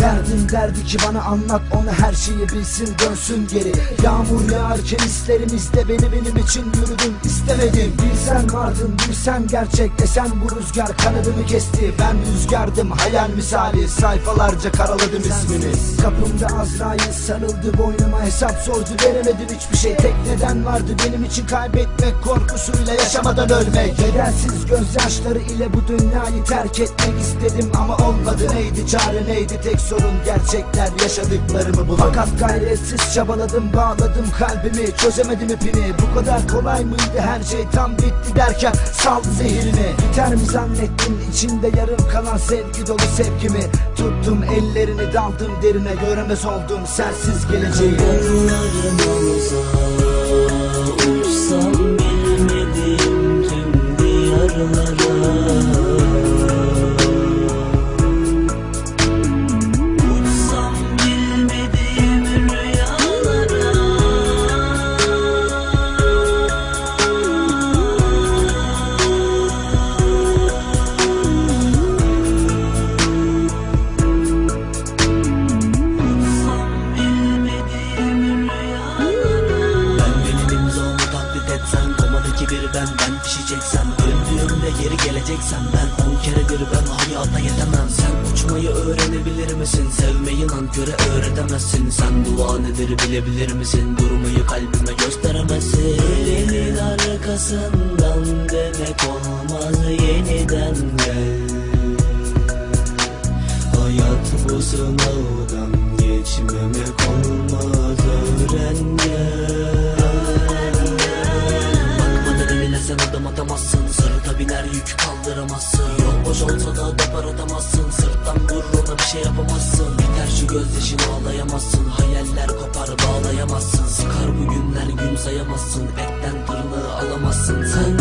Derdim derdi ki bana anlat onu her şeyi bilsin dönsün geri. Yağmur yağarken hislerimizde beni benim için yürüdün istemedim Bir sen vardın bir sen gerçek desen bu rüzgar kanadımı kesti. Ben rüzgardım hayal misali sayfalarca karaladım ismini. Kapımda Azrail sarıldı boynuma hesap sordu veremedim hiçbir şey. Tek neden vardı benim için kaybetmek korkusuyla yaşamadan ölmek. Bedelsiz gözyaşları ile bu dünyayı terk etmek istedim ama olmadı. Neydi çare neydi tek sorun gerçekler yaşadıklarımı bulun. Fakat gayretsiz çabaladım bağladım kalbimi çözemedim ipini. Bu kadar kolay mıydı? Her şey tam bitti derken saldı zehirini Biter mi zannettin? İçinde yarım kalan sevgi dolu sevgimi. Tuttum ellerini daldım derine göremez oldum sensiz geleceği. Uçsam bilmediğim tüm diyarlara bir ben ben pişeceksem Öldüğümde geri geleceksem Ben on kere bir ben hayata yetemem Sen uçmayı öğrenebilir misin? Sevmeyi nanköre öğretemezsin. Sen dua nedir bilebilir misin? Durmayı kalbime gösteremezsin. Ölenin arkasından demek olmaz Yeniden gel. Hayat bu sınavdan geçmemek olmaz öğren gel Gözyaşım ağlayamazsın Hayaller kopar bağlayamazsın. Sıkar bu günler gün sayamazsın. Etten tırnağı alamazsın. Sen